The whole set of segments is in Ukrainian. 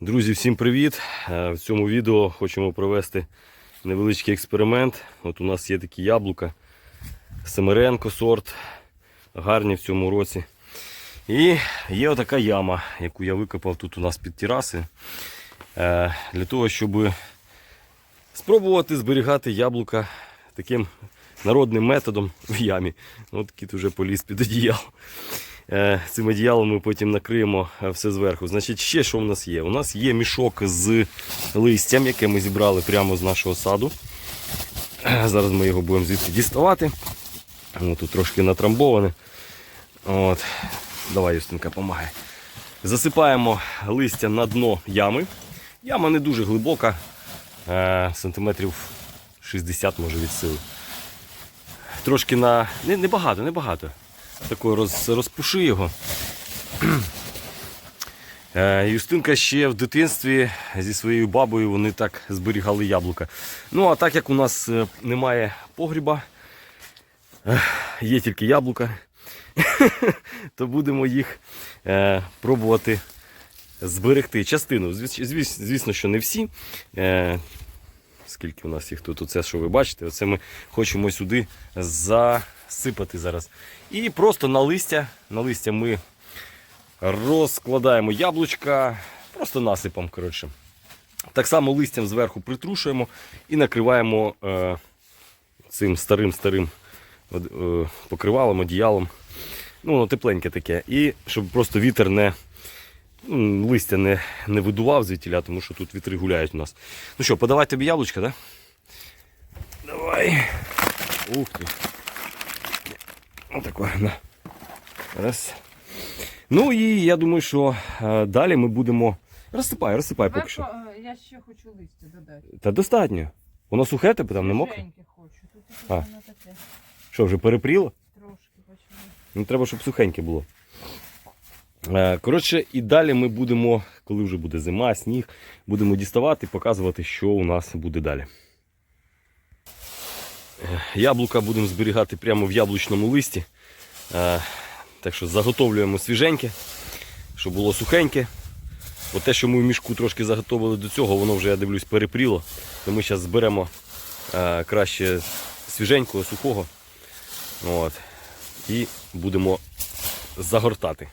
Друзі, всім привіт! Е, В цьому відео хочемо провести невеличкий експеримент. От у нас є такі яблука, Семеренко сорт, гарні в цьому році. І є отака яма, яку я викопав тут у нас під тераси, е, для того, щоб спробувати зберігати яблука таким народним методом в ямі. От кіт уже поліз під одіяло. Е, Цим одіялом ми потім накриємо е, все зверху. Значить, ще що в нас є? У нас є мішок з листям, яке ми зібрали прямо з нашого саду. Е, Зараз ми його будемо звідси діставати. Воно тут трошки натрамбоване. От. Давай, Юстинка, помагай. Засипаємо листя на дно ями. Яма не дуже глибока, сантиметрів 60 може від сили. Трошки на. Не, не багато, не роз, розпуши його. Е, Юстинка ще в дитинстві зі своєю бабою вони так зберігали яблука. Ну, а так як у нас е, немає погріба, е, є тільки яблука, то будемо їх пробувати зберегти. Частину, звіс- звіс- звісно, що не всі. Скільки у нас їх тут, оце, що ви бачите, оце ми хочемо сюди засипати зараз. І просто на листя, на листя ми розкладаємо яблучка, просто насипом. коротше. Так само листям зверху притрушуємо і накриваємо е, цим старим-старим е, покривалом, одіялом. Ну, воно тепленьке таке. І щоб просто вітер не. м, Листя не, не видував звідтіля, тому що тут вітри гуляють у нас. Ну що, подавай тобі яблучка, так? Да? Давай. Ух ти. Отако. На. Раз. Ну і я думаю, що е, далі ми будемо. Розсипай, розсипай поки що. Е, Я ще хочу листя додати. Та достатньо. Воно сухе тебе там не мокре? Свіженьке хочу. Тут А. воно таке. Що, вже перепріло? Трошки почало. Ну, треба, щоб сухеньке було. Е, Коротше, і далі ми будемо, коли вже буде зима, сніг, будемо діставати і показувати, що у нас буде далі. Е, Яблука будемо зберігати прямо в яблучному листі. Е, Так що заготовлюємо свіженьке, щоб було сухеньке. Бо те, що ми в мішку трошки заготовили до цього, воно вже, я дивлюсь, перепріло. То ми зараз зберемо е, краще свіженького, сухого. От. І будемо загортати.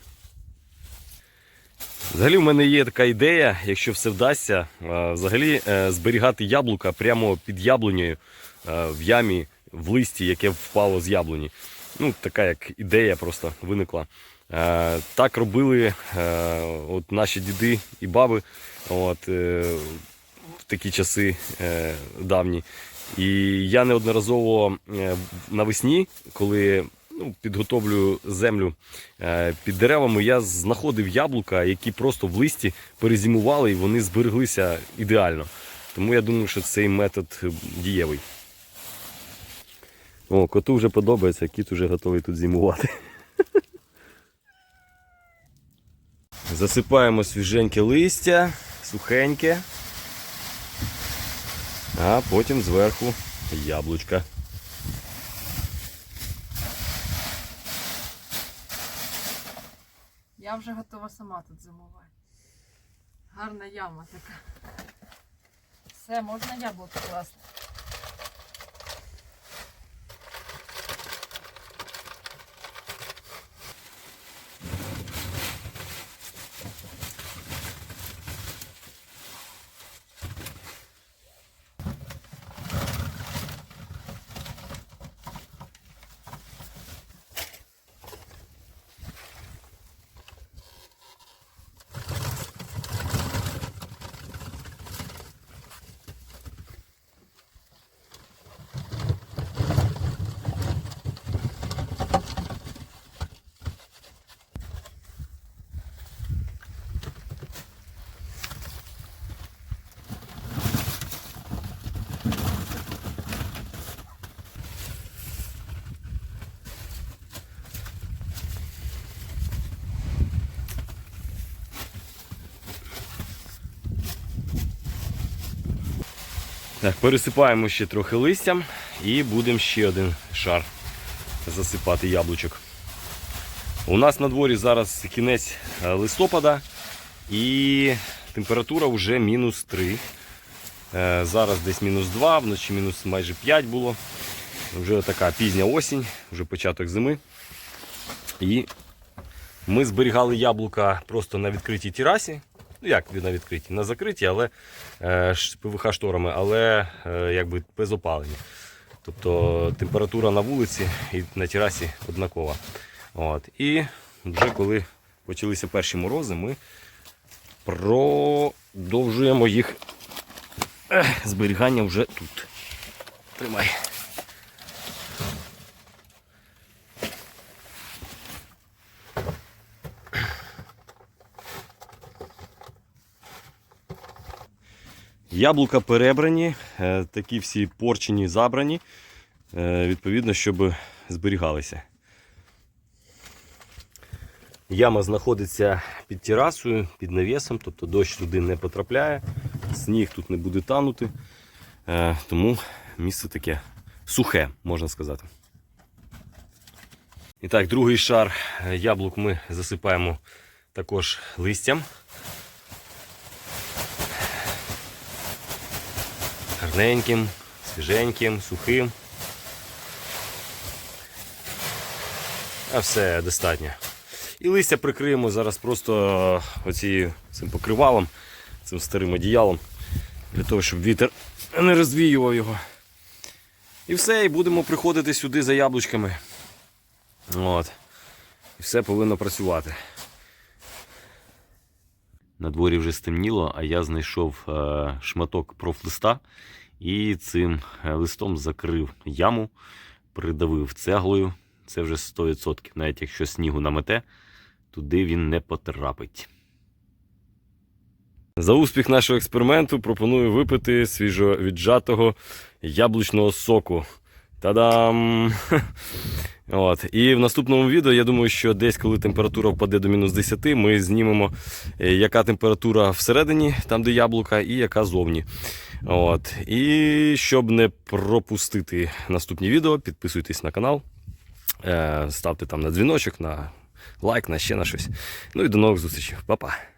Взагалі в мене є така ідея, якщо все вдасться, взагалі зберігати яблука прямо під яблунею в ямі, в листі, яке впало з яблуні. Ну, така як ідея просто виникла. Е, Так робили е, от наші діди і баби от, е, в такі часи е, давні. І я неодноразово е, навесні, коли ну, підготовлю землю е, під деревами, я знаходив яблука, які просто в листі перезимували і вони збереглися ідеально. Тому я думаю, що цей метод е, дієвий. О, коту вже подобається, кіт вже готовий тут зимувати. Засипаємо свіженьке листя, сухеньке, а потім зверху яблучка. Я вже готова сама тут зимувати. Гарна яма така. Все, можна яблуко класти. Так, пересипаємо ще трохи листям і будемо ще один шар засипати яблучок. У нас на дворі зараз кінець е, листопада і температура вже мінус 3. Е, Зараз десь мінус 2, вночі мінус майже 5 було. Вже така пізня осінь, вже початок зими. І ми зберігали яблука просто на відкритій терасі. Ну, як на відкритій, на закритій, але е, ПВХ шторами, але е, якби без опалення. Тобто температура на вулиці і на терасі однакова. От. І вже коли почалися перші морози, ми продовжуємо їх зберігання вже тут. Тримай. Яблука перебрані, е, такі всі порчені забрані, е, відповідно, щоб зберігалися. Яма знаходиться під терасою, під навісом, тобто дощ туди не потрапляє, сніг тут не буде танути. Е, Тому місце таке сухе, можна сказати. І так, другий шар яблук ми засипаємо також листям. Гарненьким, свіженьким, сухим. А все достатньо. І листя прикриємо зараз просто оці, цим покривалом, цим старим одіялом, для того, щоб вітер не розвіював його. І все, і будемо приходити сюди за яблучками. От. І все повинно працювати. На дворі вже стемніло, а я знайшов е, шматок профлиста і цим е, листом закрив яму, придавив цеглою. Це вже 100%. Навіть якщо снігу намете, туди він не потрапить. За успіх нашого експерименту пропоную випити свіжовіджатого яблучного соку. Та-дам! От. І в наступному відео, я думаю, що десь, коли температура впаде до мінус 10, ми знімемо, е, яка температура всередині, там де яблука, і яка зовні. От. І щоб не пропустити наступні відео, підписуйтесь на канал, е, ставте там на дзвіночок, на лайк, на ще на щось. Ну і до нових зустрічей. Па-па!